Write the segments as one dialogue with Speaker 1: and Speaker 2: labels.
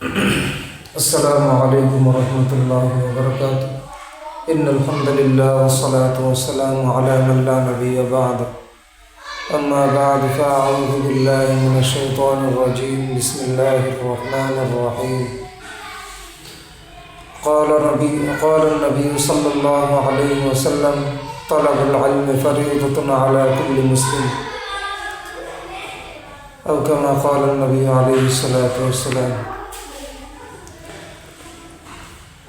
Speaker 1: السلام علیکم ورحمۃ اللہ وبرکاتہ ان الحمد للہ وصلاۃ وسلم علام اللہ نبی بعد. اما بعد فاعوذ باللہ من الشیطان الرجیم بسم اللہ الرحمن الرحیم قال نبی قال النبی صلی اللہ علیہ وسلم طلب العلم فریضة على كل مسلم. او كما قال النبي عليه الصلاة والسلام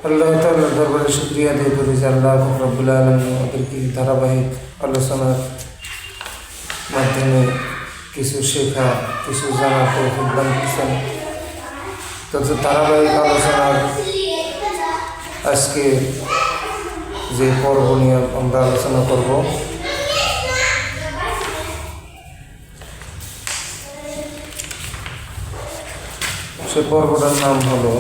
Speaker 1: আল্লাহ তাল্লাহ দরবারে শুক্রিয়া দিয়ে করি যে আল্লাহ রব্বুল আলম আমাদেরকে ধারাবাহিক আলোচনার মাধ্যমে কিছু শেখা কিছু জানা তৌফিক দান করছেন তত ধারাবাহিক আলোচনার আজকে যে পর্ব নিয়ে আমরা আলোচনা করব সে পর্বটার নাম হলো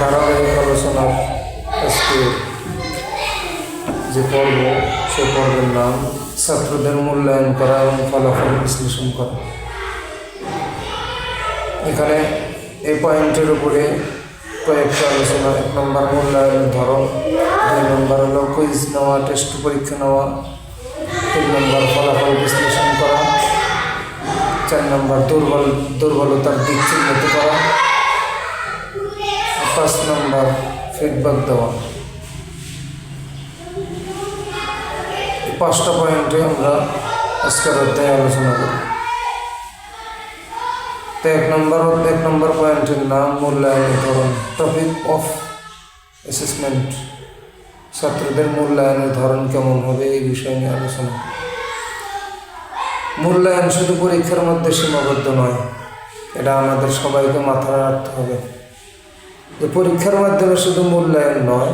Speaker 1: ধারাবাহিক আলোচনার আজকে যে পর্ব, সে পর্বের নাম ছাত্রদের মূল্যায়ন করা এবং ফলাফল বিশ্লেষণ করা। এখানে এই পয়েন্টের উপরে কয়েকটা আলোচনা, এক নম্বর মূল্যায়নের ধরন, দুই নম্বর হলো কুইজ নেওয়া টেস্ট পরীক্ষা নেওয়া, তিন নম্বর ফলাফল বিশ্লেষণ করা, চার নম্বর দুর্বল দুর্বলতার দিক চিহ্নিত করা ফিডব্যাক দেওয়া। পাঁচটা পয়েন্টে আমরা আজকের অধ্যায়ে আলোচনা করি। তো এক নম্বর এক নম্বর পয়েন্টের নাম মূল্যায়ন ধরন। টপিক অফ অ্যাসেসমেন্ট ছাত্রদের মূল্যায়নের ধরন কেমন হবে এই বিষয় নিয়ে আলোচনা। মূল্যায়ন শুধু পরীক্ষার মধ্যে সীমাবদ্ধ নয়, এটা আমাদের সবাইকে মাথায় রাখতে হবে। যে পরীক্ষার মাধ্যমে শুধু মূল্যায়ন নয়,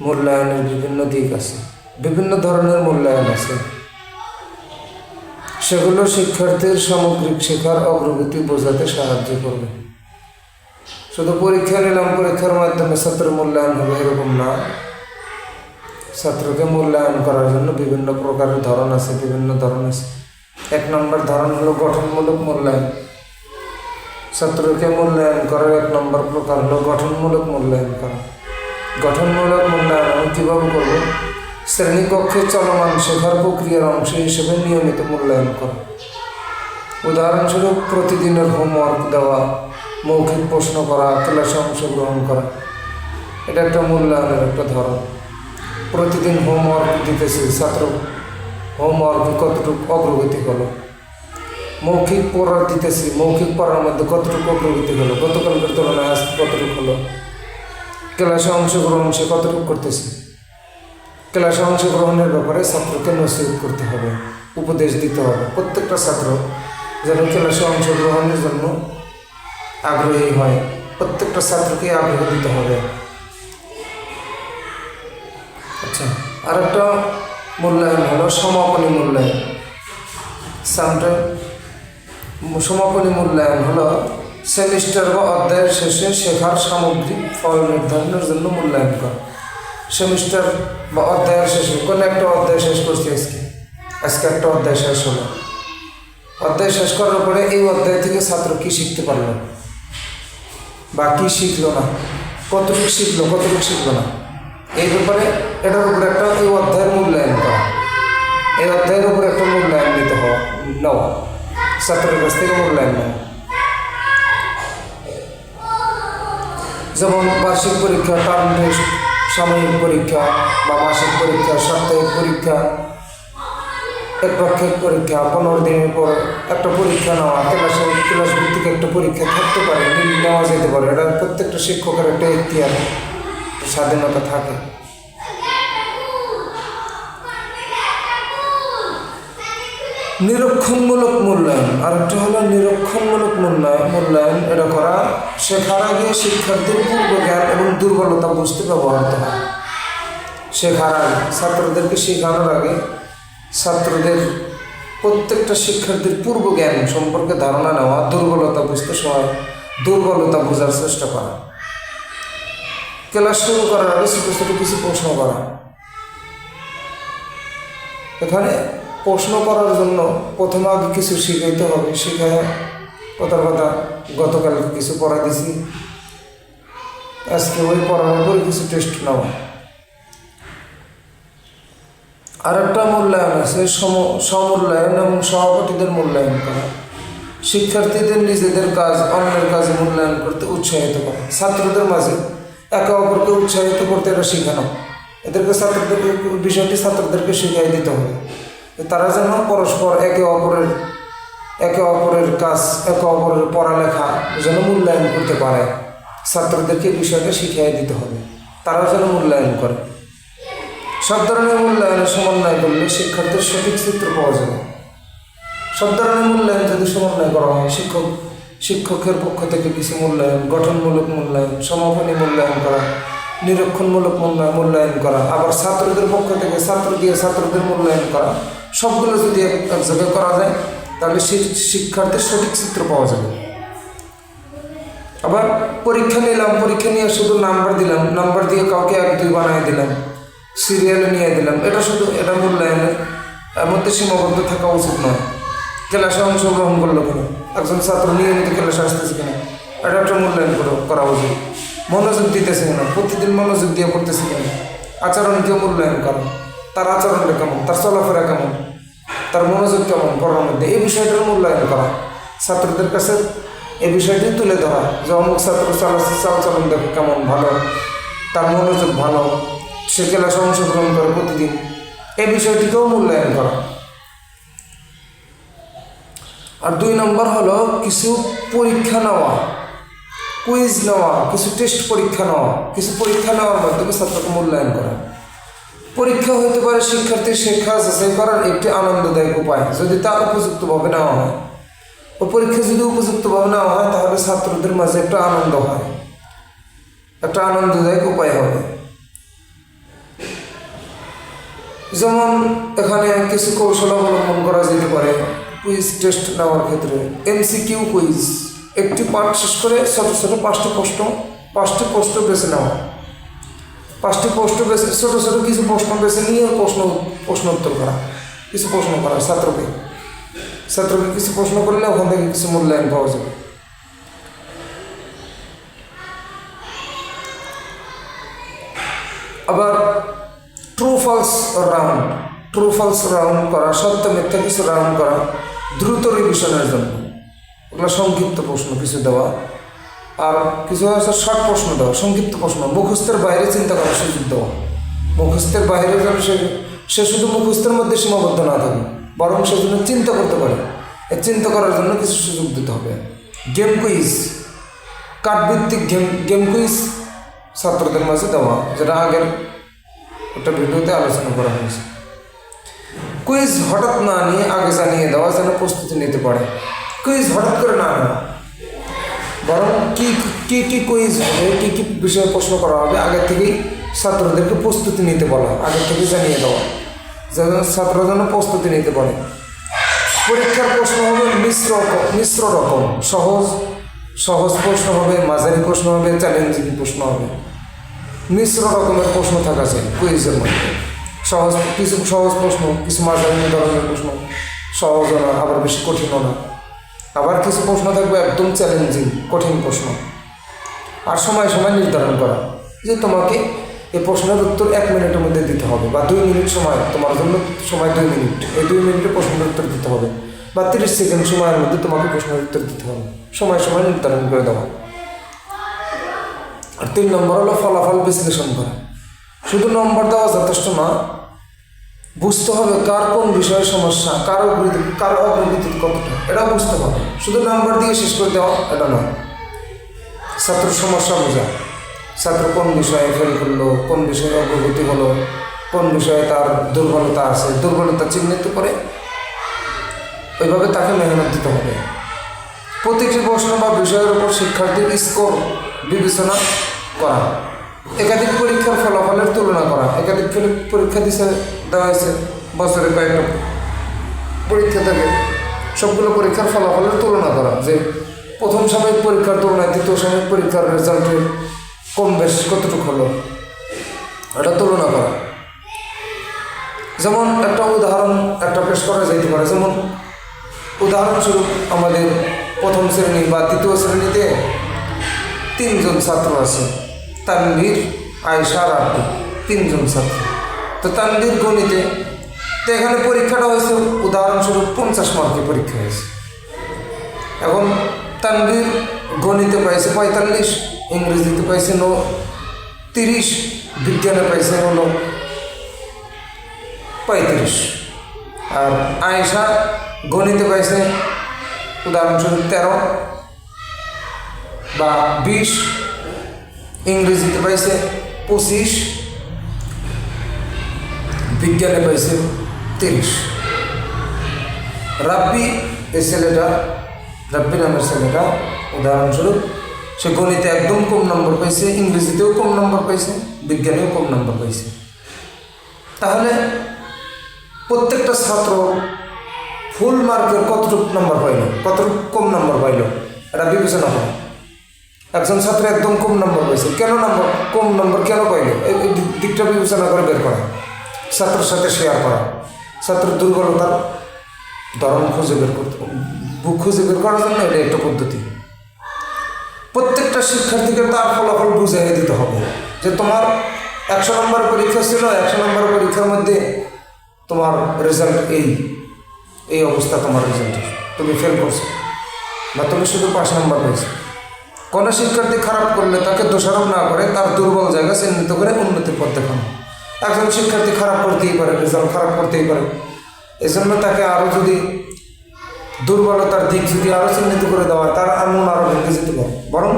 Speaker 1: মূল্যায়নের বিভিন্ন দিক আছে, বিভিন্ন ধরনের মূল্যায়ন আছে। সেগুলো শিক্ষার্থীর সামগ্রিক শেখার অগ্রগতি বোঝাতে সাহায্য করবে। শুধু পরীক্ষা নিলাম, পরীক্ষার মাধ্যমে ছাত্র মূল্যায়ন হবে এরকম না। ছাত্রকে মূল্যায়ন করার জন্য বিভিন্ন প্রকারের ধরন আছে, বিভিন্ন ধরন আছে এক নম্বর ধরন হলো গঠনমূলক মূল্যায়ন। ছাত্রকে মূল্যায়ন করার এক নম্বর প্রকার হলো গঠনমূলক মূল্যায়ন করা। গঠনমূলক মূল্যায়ন আমি কীভাবে করব? শ্রেণীকক্ষে চলমান শেখার প্রক্রিয়ার অংশ হিসেবে নিয়মিত মূল্যায়ন করা। উদাহরণস্বরূপ, প্রতিদিনের হোমওয়ার্ক দেওয়া, মৌখিক প্রশ্ন করা, ক্লাসে অংশগ্রহণ করা। এটা একটা মূল্যায়নের একটা ধরন। প্রতিদিন হোমওয়ার্ক দিতেছি, ছাত্র হোমওয়ার্ক কতটুকু অগ্রগতি হলো মৌখিক পড়া দিতেছি। মৌখিক পড়ার মধ্যে কতটুকু অগ্রগতি হলো? গতকালকের তুলনায় আজকে কতটুকু হলো? ক্লাসে অংশগ্রহণ সে কতটুকু করতেছে? ক্লাসে অংশগ্রহণের ব্যাপারে ছাত্রকে নসিহত করতে হবে, উপদেশ দিতে হবে। প্রত্যেকটা ছাত্র যেন ক্লাসে অংশগ্রহণের জন্য আগ্রহী হয়। প্রত্যেকটা ছাত্রকে আগ্রহ দিতে হবে। আচ্ছা আর একটা মূল্যায়ন হলো সমাপনী মূল্যায়ন। সামটাইম সমাপনী মূল্যায়ন হলো সেমিস্টার বা অধ্যায়ের শেষে শেখার সামগ্রিক ফল নির্ধারণের জন্য মূল্যায়ন করা। সেমিস্টার বা অধ্যায়ের শেষে কোনো একটা অধ্যায় শেষ করছি আজকে? আজকে একটা অধ্যায় শেষ হলো। অধ্যায় শেষ করার পরে এই অধ্যায় থেকে ছাত্র কী শিখতে পারল? বা কী শিখলো না? কতটুকু শিখলো কতটুকু শিখলো না? এই ব্যাপারে এটার উপরে একটা এই অধ্যায়ের মূল্যায়ন করা। এই অধ্যায়ের উপরে একটা মূল্যায়ন নিতে হওয়া নেওয়া। ছাত্রের কাছ থেকে মূল্যায়ন যেমন বার্ষিক পরীক্ষা টার্ম সাময়িক পরীক্ষা বা মাসিক পরীক্ষা, সাপ্তাহিক পরীক্ষা একপাক্ষিক পরীক্ষা, পনেরো দিনের পর একটা পরীক্ষা নেওয়া, ক্লাস ক্লাস ভিত্তিক একটা পরীক্ষা থাকতে পারে, নেওয়া যেতে পারে। এটা প্রত্যেকটা শিক্ষকের একটা ইতিহাস স্বাধীনতা থাকে। নিরক্ষণমূলক মূল্যায়ন। আরেকটা হলো নিরক্ষণমূলক মূল্যায়ন। মূল্যায়ন, এটা করা, শেখার আগে শিক্ষার্থীর পূর্ব জ্ঞান এবং দুর্বলতা বুঝতে ব্যবহৃত হয়। শেখার আগে, ছাত্রদেরকে শেখানোর আগে, ছাত্রদের প্রত্যেকটা শিক্ষার্থীর পূর্ব জ্ঞান সম্পর্কে ধারণা নেওয়া, দুর্বলতা বুঝতে সময়, দুর্বলতা বোঝার চেষ্টা করা। ক্লাস শুরু করার আগে ছোটো ছোটো কিছু প্রশ্ন করা। এখানে প্রশ্ন করার জন্য প্রথমে আগে কিছু শিখাইতে হবে শিখায় কথা কথা গতকালকে কিছু পড়া দিছি। আজকে ওই পড়ার উপরে কিছু টেস্ট নেওয়া আরেকটা মূল্যায়ন আছে, সম, সমূল্যায়ন এবং সহপাঠীদের মূল্যায়ন করা। শিক্ষার্থীদের নিজেদের কাজ, অন্যের কাজে মূল্যায়ন করতে উৎসাহিত করা। ছাত্রদের মাঝে একে অপরকে উৎসাহিত করতে এটা শেখানো। এদেরকে ছাত্রদেরকে বিষয়টি ছাত্রদেরকে শিখিয়ে দিতে হবে। তারা যেন পরস্পর একে অপরের একে অপরের কাজ, একে অপরের পড়ালেখা যেন মূল্যায়ন করতে পারে। ছাত্রদেরকে বিষয়টা শিখিয়ে দিতে হবে। তারা যেন মূল্যায়ন করে। সব ধরনের মূল্যায়নের সমন্বয় করলে শিক্ষার্থীর সঠিক চিত্র পাওয়া যাবে সব ধরনের মূল্যায়ন যদি সমন্বয় করা হয়, শিক্ষক শিক্ষকের পক্ষ থেকে কিছু মূল্যায়ন, গঠনমূলক মূল্যায়ন, সমাপনী মূল্যায়ন করা, নিরীক্ষণমূলক মূল্যায়ন করা, আবার ছাত্রদের পক্ষ থেকে ছাত্র দিয়ে ছাত্রদের মূল্যায়ন করা সবগুলো যদি এক করা যায়, তাহলে শিক্ষার্থীর সঠিক চিত্র পাওয়া যাবে। আবার পরীক্ষা নিলাম, পরীক্ষা নিয়ে শুধু নাম্বার দিলাম নাম্বার দিয়ে কাউকে এক, দুই বানিয়ে দিলাম সিরিয়ালে নিয়ে দিলাম, এটা শুধু, এটা মূল্যায়নের মধ্যে সীমাবদ্ধ থাকা উচিত নয়। ক্লাসে অংশগ্রহণ করল কেন, একজন ছাত্র নিয়মিত ক্লাসে আসতেছে কিনা, এটা একটা মূল্যায়ন করো- করা উচিত। মনোযোগ দিতেছে কিনা প্রতিদিন মনোযোগ দিয়ে পড়তেছে কিনা আচরণকে মূল্যায়ন করো। তার আচরণটা কেমন? তার চলাফেরা কেমন? তার মনোযোগ কেমন? পড়ার মধ্যে? এই বিষয়টার মূল্যায়ন করা। ছাত্রদের কাছে এই বিষয়টি তুলে ধরা যে অমুক ছাত্র চালাচ্ছে চালচলন দেখো কেমন ভালো, তার মনোযোগ ভালো, সে ক্লাসে অংশগ্রহণ করে প্রতিদিন। এই বিষয়টিকেও মূল্যায়ন করা। আর দুই নম্বর হলো কিছু পরীক্ষা নেওয়া কুইজ নেওয়া, কিছু টেস্ট পরীক্ষা নেওয়া। কিছু পরীক্ষা নেওয়ার মাধ্যমে ছাত্রকে মূল্যায়ন করা। পরীক্ষা হতে পারে শিক্ষার্থীর শিক্ষা যাচাই করার একটি আনন্দদায়ক উপায়, যদি তা উপযুক্তভাবে নেওয়া হয়। ও পরীক্ষা যদি উপযুক্তভাবে নেওয়া হয়, তাহলে ছাত্রদের মাঝে একটা আনন্দ হয়। একটা আনন্দদায়ক উপায় হবে। যেমন এখানে কিছু কৌশল অবলম্বন করা যেতে পারে কুইজ টেস্ট নেওয়ার ক্ষেত্রে। এমসিকিউ কুইজ একটি পাঠ শেষ করে ছোটো ছোটো পাঁচটি প্রশ্ন পাঁচটি প্রশ্ন বেছে নেওয়া। পাঁচটি প্রশ্ন বেছে ছোটো ছোটো কিছু প্রশ্ন বেছে নিয়ে প্রশ্ন প্রশ্ন উত্তর করা। কিছু প্রশ্ন করা, ছাত্রকে। ছাত্রকে কিছু প্রশ্ন করলে ওখান থেকে কিছু মূল্যায়ন পাওয়া যাবে। আবার true false round true false round করা, সত্য, মিথ্যা কিছু রাউন্ড করা, দ্রুত রিভিশনের জন্য। ওগুলো সংক্ষিপ্ত প্রশ্ন কিছু দেওয়া। আর কিছু আছে শর্ট প্রশ্ন দেওয়া, সংক্ষিপ্ত প্রশ্ন, মুখস্থের বাইরে চিন্তা করার সুযোগ দেওয়া। মুখস্থের বাইরে যেন সে সে শুধু মুখস্থের মধ্যে সীমাবদ্ধ না থাকে, বরং সে যেন চিন্তা করতে পারে। এই চিন্তা করার জন্য কিছু সুযোগ দিতে হবে। Game quiz. কাঠভিত্তিক game game quiz ছাত্রদের মাঝে দেওয়া, যেটা আগের একটা ভিডিওতে আলোচনা করা হয়েছে। কুইজ হঠাৎ না নিয়ে আগে জানিয়ে দেওয়া যেন প্রস্তুতি নিতে পারে। কুইজ হঠাৎ করে না নেওয়া। বরং কী কী কী কুইজ হবে, কী কী বিষয়ে প্রশ্ন করা হবে, আগে থেকেই ছাত্রদেরকে প্রস্তুতি নিতে বলা, আগে থেকে জানিয়ে দেওয়া যেন ছাত্র যেন প্রস্তুতি নিতে পারে। পরীক্ষার প্রশ্ন হবে মিশ্র মিশ্র রকম, সহজ সহজ প্রশ্ন হবে, মাঝারি প্রশ্ন হবে চ্যালেঞ্জিং প্রশ্ন হবে। মিশ্র রকমের প্রশ্ন থাকা চাই কুইজের মধ্যে। সহজ, কিছু সহজ প্রশ্ন, কিছু মাঝারি ধরনের প্রশ্ন। সহজ না, আবার বেশি কঠিনও না। আবার কিছু প্রশ্ন থাকবে একদম চ্যালেঞ্জিং কঠিন প্রশ্ন। আর সময় সময় নির্ধারণ করা, যে তোমাকে এই প্রশ্নের উত্তর এক মিনিটের মধ্যে দিতে হবে বা দুই মিনিট সময়, তোমার জন্য সময় দুই মিনিট। এই দুই মিনিটে প্রশ্নের উত্তর দিতে হবে বা তিরিশ সেকেন্ড সময়ের মধ্যে তোমাকে প্রশ্নের উত্তর দিতে হবে। সময় সময় নির্ধারণ করে দেওয়া। আর তিন নম্বর হলো ফলাফল বিশ্লেষণ করা। শুধু নম্বর দেওয়া যথেষ্ট না বুঝতে হবে কার কোন বিষয়ে সমস্যা, কার কার অগ্রগতি কতটা, এটা বুঝতে হবে। শুধু নাম্বার দিয়ে শেষ করে দেওয়া, এটা নয়। ছাত্র সমস্যা বোঝা। ছাত্র কোন বিষয়ে ফেল করল, কোন বিষয়ে অগ্রগতি হলো, কোন বিষয়ে তার দুর্বলতা আছে, দুর্বলতা চিহ্নিত করে ওইভাবে তাকে মেহনত দিতে হবে। প্রতিটি প্রশ্ন বা বিষয়ের উপর শিক্ষার্থীর স্কোর বিবেচনা করা। একাধিক পরীক্ষার ফলাফলের তুলনা করা। একাধিক পরীক্ষা দিছে দেওয়া হয়েছে বছরে কয়েকটা পরীক্ষা থাকে। সবগুলো পরীক্ষার ফলাফলের তুলনা করা। যে প্রথম সাময়িক পরীক্ষার তুলনায় দ্বিতীয় সাময়িক পরীক্ষার রেজাল্টের কম বেশ কতটুকু হলো, এটা তুলনা করা। যেমন একটা উদাহরণ একটা পেশ করা যেতে পারে। যেমন উদাহরণস্বরূপ আমাদের প্রথম শ্রেণি বা দ্বিতীয় শ্রেণীতে তিনজন ছাত্র আছে। তানভীর আয়সা আর তিনজন ছাত্র। তো তানভীর গণিতে তো এখানে পরীক্ষাটা হয়েছে, উদাহরণস্বরূপ পঞ্চাশ মার্কের পরীক্ষা হয়েছে। এখন তানবির গণিতে পাইছে পঁয়তাল্লিশ, ইংরেজিতে পাইছে ন, তিরিশ, বিজ্ঞানে পাইছে হলো পঁয়ত্রিশ। আর আয়েশা গণিতে পাইছে, উদাহরণস্বরূপ তেরো বা বিশ, ইংরেজিতে পাইছে পঁচিশ বিজ্ঞানে পাইছে তিরিশ। রাব্বি এই ছেলেটা, রাব্বি নামের ছেলেটা, উদাহরণস্বরূপ, সে গণিতে একদম কম নম্বর পাইছে, ইংরেজিতেও কম নম্বর পাইছে, বিজ্ঞানেও কম নম্বর পাইছে। তাহলে প্রত্যেকটা ছাত্র ফুল মার্কের কতটুকু নম্বর পাইল? কতটুকু কম নম্বর পাইল? এটা বিবেচনা হয় একজন ছাত্র একদম কম নম্বর পাইছে। কেন নম্বর কম নম্বর কেন পাইল? এই দিকটা বিবেচনা করে বের করা। ছাত্রের সাথে শেয়ার করা। ছাত্রের দুর্বলতার ধরন খুঁজে বের করতে বুক খুঁজে বের করার জন্য এটা একটা পদ্ধতি। প্রত্যেকটা শিক্ষার্থীকে তার ফলাফল বুঝিয়ে দিতে হবে যে তোমার একশো নম্বর পরীক্ষা ছিল, একশো নম্বর পরীক্ষার মধ্যে তোমার রেজাল্ট এই এই অবস্থা তোমার রেজাল্ট তুমি ফেল করছ বা তুমি শুধু পাঁচ নম্বর পেয়েছ। কোনো শিক্ষার্থী খারাপ করলে তাকে দোষারোপ না করে তার দুর্বল জায়গা চিহ্নিত করে উন্নতির পথ দেখানো। একজন শিক্ষার্থী খারাপ করতেই পারে, রেজাল্ট খারাপ করতেই পারে। এজন্য তাকে আরও যদি দুর্বলতার দিক যদি আরও চিহ্নিত করে দেওয়া তার আর মন আরও ভেঙে যেতে পারে। বরং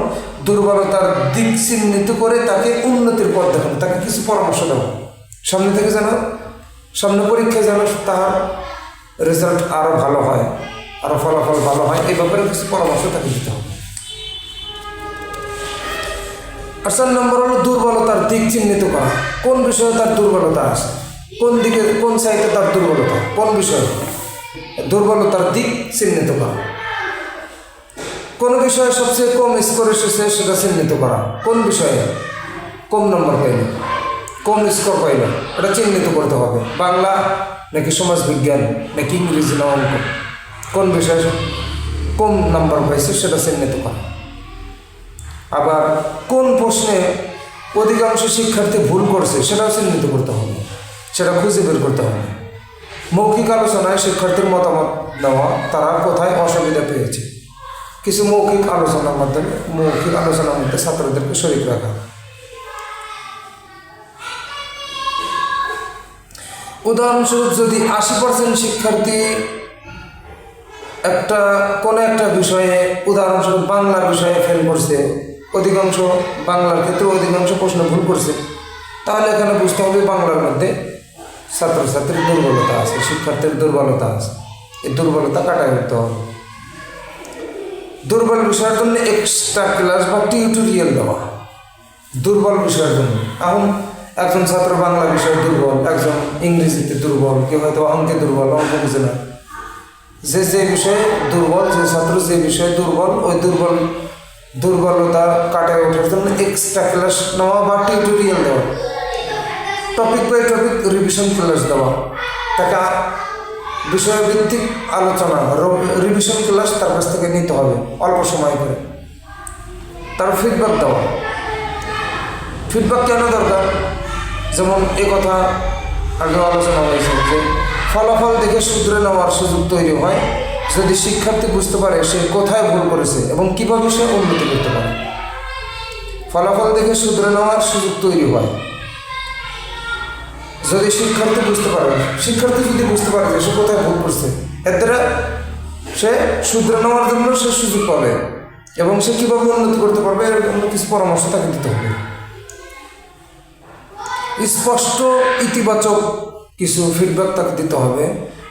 Speaker 1: দুর্বলতার দিক চিহ্নিত করে তাকে উন্নতির পথ দেখানো তাকে কিছু পরামর্শ দেওয়া সামনে থেকে যেন, সামনে পরীক্ষায় যেন তার রেজাল্ট আরও ভালো হয় আরও ফলাফল ভালো হয়, এই ব্যাপারে কিছু পরামর্শ তাকে দিতে হবে। আর চার নম্বর হলো দুর্বলতার দিক চিহ্নিত করা। কোন বিষয়ে তার দুর্বলতা আছে? কোন দিকে, কোন সাইডে তার দুর্বলতা? কোন বিষয়ে? দুর্বলতার দিক চিহ্নিত করা। কোন বিষয়ে সবচেয়ে কম স্কোর এসেছে সেটা চিহ্নিত করা। কোন বিষয়ে? কম নম্বর পাইল। কম স্কোর পাইল। এটা চিহ্নিত করতে হবে। বাংলা নাকি সমাজ বিজ্ঞান নাকি ইংরেজি না অঙ্ক? কোন বিষয়ে কম নম্বর পাইছে সেটা চিহ্নিত করা। আবার কোন প্রশ্নে অধিকাংশ শিক্ষার্থী ভুল করছে, সেটাও চিহ্নিত করতে হবে, সেটা খুঁজে বের করতে হবে। মৌখিক আলোচনায় শিক্ষার্থীর মতামত দেওয়া তারা কোথায় অসুবিধা পেয়েছে? কিছু মৌখিক আলোচনার মাধ্যমে, মৌখিক আলোচনার মধ্যে ছাত্রদেরকে শরীর রাখা। উদাহরণস্বরূপ, যদি আশি পার্সেন্ট শিক্ষার্থী একটা, কোনো একটা বিষয়ে, উদাহরণস্বরূপ বাংলা বিষয়ে ফেল করছে অধিকাংশ বাংলার ক্ষেত্রে অধিকাংশ প্রশ্ন ভুল করছে। তাহলে এখানে বুঝতে হবে বাংলার মধ্যে ছাত্রছাত্রীর দুর্বলতা আছে, শিক্ষার্থীর দুর্বলতা আছে। এই দুর্বলতা কাটায় উঠতে হবে। দুর্বল বিষয়ের জন্য এক্সট্রা ক্লাস বা টিউটোরিয়াল দেওয়া। দুর্বল বিষয়ের জন্য। এখন একজন ছাত্র বাংলা বিষয়ে দুর্বল, একজন ইংরেজিতে দুর্বল, কেউ হয়তো অঙ্কে দুর্বল, অঙ্ক বুঝে না। যে যে বিষয়ে দুর্বল, যে ছাত্র যে বিষয়ে দুর্বল, ওই দুর্বল দুর্বলতা কাটায় ওঠার জন্য এক্সট্রা ক্লাস নেওয়া বা টিউটোরিয়াল দেওয়া। Topic by topic revision class দেওয়া। তাকে বিষয়ভিত্তিক আলোচনা রিভিশন ক্লাস তার কাছ থেকে নিতে হবে, অল্প সময় করে। তার ফিডব্যাক দেওয়া। ফিডব্যাক কেন দরকার? যেমন এ কথা আগে আলোচনা হয়েছে যে, ফলাফল দেখে শুধরে নেওয়ার সুযোগ তৈরি হয়। যদি শিক্ষার্থী বুঝতে পারে সে কোথায় ভুল করেছে এবং কীভাবে সে উন্নতি করতে পারে। ফলাফল দেখে শুধরে নেওয়ার সুযোগ তৈরি হয়। যদি শিক্ষার্থী বুঝতে পারে, শিক্ষার্থী যদি বুঝতে পারে যে সে কোথায় ভুল করছে, এর দ্বারা সে শুধরে নেওয়ার জন্য সে সুযোগ পাবে এবং সে কীভাবে উন্নতি করতে পারবে এরকম কিছু পরামর্শ তাকে দিতে হবে। স্পষ্ট, ইতিবাচক কিছু ফিডব্যাক তাকে দিতে হবে।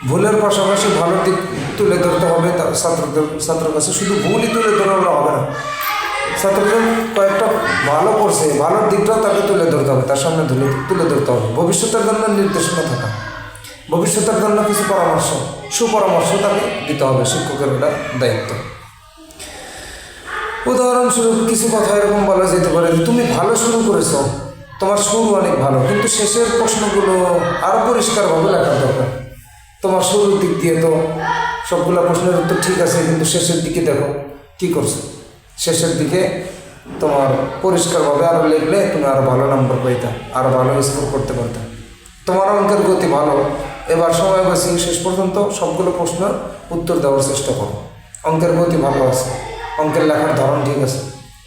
Speaker 1: ভুলের পাশাপাশি ভালো দিক তুলে ধরতে হবে, তার ছাত্রদের ছাত্রের কাছে শুধু ভুলই তুলে ধরলে হবে না। ছাত্রদের কয়েকটা ভালো করছে ভালোর দিকটাও তাকে তুলে ধরতে হবে, তার সামনে তুলে তুলে ধরতে হবে। ভবিষ্যতের জন্য নির্দেশনা থাকা। ভবিষ্যতের জন্য কিছু পরামর্শ, সুপরামর্শ তাকে দিতে হবে, শিক্ষকের এটা দায়িত্ব। উদাহরণস্বরূপ কিছু কথা এরকম বলা যেতে পারে তুমি ভালো শুরু করেছ, তোমার শুরু অনেক ভালো, কিন্তু শেষের প্রশ্নগুলো আরও পরিষ্কারভাবে লেখার দরকার। তোমার শুরুর দিক দিয়ে তো সবগুলো প্রশ্নের উত্তর ঠিক আছে, কিন্তু শেষের দিকে দেখো কি করছ। শেষের দিকে তোমার পরিষ্কারভাবে আরও লিখলে তুমি আরও ভালো নাম্বার পাইতা আরও ভালো স্কোর করতে পারতা। তোমার অঙ্কের গতি ভালো। এবার সময় বাঁচিয়ে শেষ পর্যন্ত সবগুলো প্রশ্নের উত্তর দেওয়ার চেষ্টা করো। অঙ্কের গতি ভালো আছে, অঙ্কের লেখার ধরন ঠিক আছে।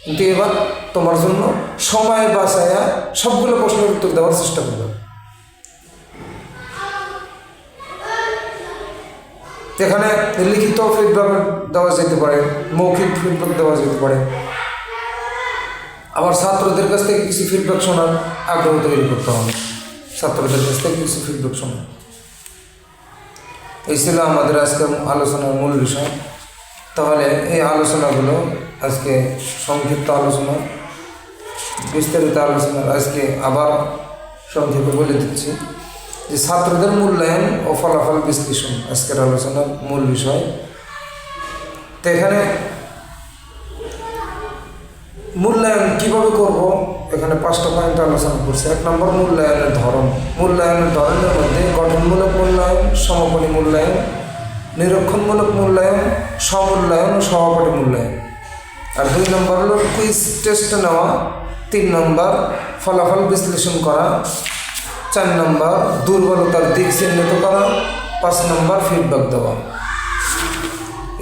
Speaker 1: কিন্তু এবার তোমার জন্য সময় বাঁচায়া সবগুলো প্রশ্নের উত্তর দেওয়ার চেষ্টা করবে। এখানে লিখিত ফিডব্যাক দেওয়া যেতে পারে, মৌখিক ফিডব্যাক দেওয়া যেতে পারে। আবার ছাত্রদের কাছ থেকে কিছু ফিডব্যাক শোনার আগ্রহ তৈরি করতে হবে। ছাত্রদের কাছ থেকে কিছু ফিডব্যাক শোনা এই ছিল আমাদের আজকে আলোচনার মূল বিষয়। তাহলে এই আলোচনাগুলো আজকে সংক্ষিপ্ত আলোচনা, বিস্তারিত আলোচনা আজকে আবার সংক্ষেপে বলে দিচ্ছি। যে ছাত্রদের মূল্যায়ন ও ফলাফল বিশ্লেষণ। আজকের আলোচনার মূল বিষয়। তো এখানে মূল্যায়ন কীভাবে করব? এখানে পাঁচটা পয়েন্ট আলোচনা করছে। এক নম্বর, মূল্যায়নের ধরন। মূল্যায়নের ধরনের মধ্যে গঠনমূলক মূল্যায়ন সমাপনী মূল্যায়ন, নিরীক্ষণমূলক মূল্যায়ন সমূল্যায়ন ও সহপাঠী মূল্যায়ন। আর দুই নম্বর হলো কুইজ টেস্ট নেওয়া। তিন নম্বর, ফলাফল বিশ্লেষণ করা। চার নম্বর দুর্বলতার দিক চিহ্নিত করা, পাঁচ নম্বর ফিডব্যাক দেওয়া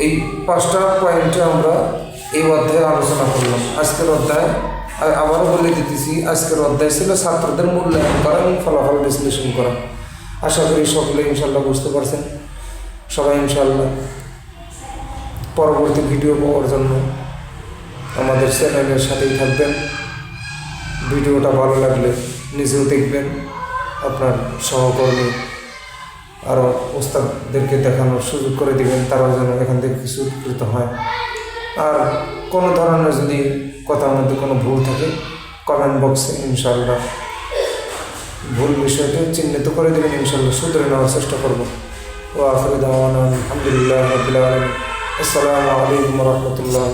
Speaker 1: এই পাঁচটা পয়েন্টে আমরা এই অধ্যায়ে আলোচনা করলাম। আজকের অধ্যায়, আর আবারও বলে দিতেছি, আজকের অধ্যায় ছিল ছাত্রদের মূল্যায়ন করা এবং ফলাফল বিশ্লেষণ করা। আশা করি সকলে ইনশাল্লাহ বুঝতে পারছেন। সবাই ইনশাল্লাহ পরবর্তী ভিডিও পাওয়ার জন্য আমাদের চ্যানেলের সাথেই থাকবেন। ভিডিওটা ভালো লাগলে নিজেও দেখবেন। আপনার সহকর্মী আরও ওস্তাদদেরকে দেখানোর সুযোগ করে দেবেন, তারাও যেন এখান থেকে কিছু উপকৃত হয়। আর কোনো ধরনের যদি কথার মধ্যে কোনো ভুল থাকে কমেন্ট বক্সে ইনশাল্লাহ ভুল বিষয়টা চিহ্নিত করে দেবেন ইনশাল্লাহ শুধরে নেওয়ার চেষ্টা করব। ও আফরিদ আলহামদুলিল্লাহ রবিল আলম আসসালামু আলাইকুম রহমতুল্লাহ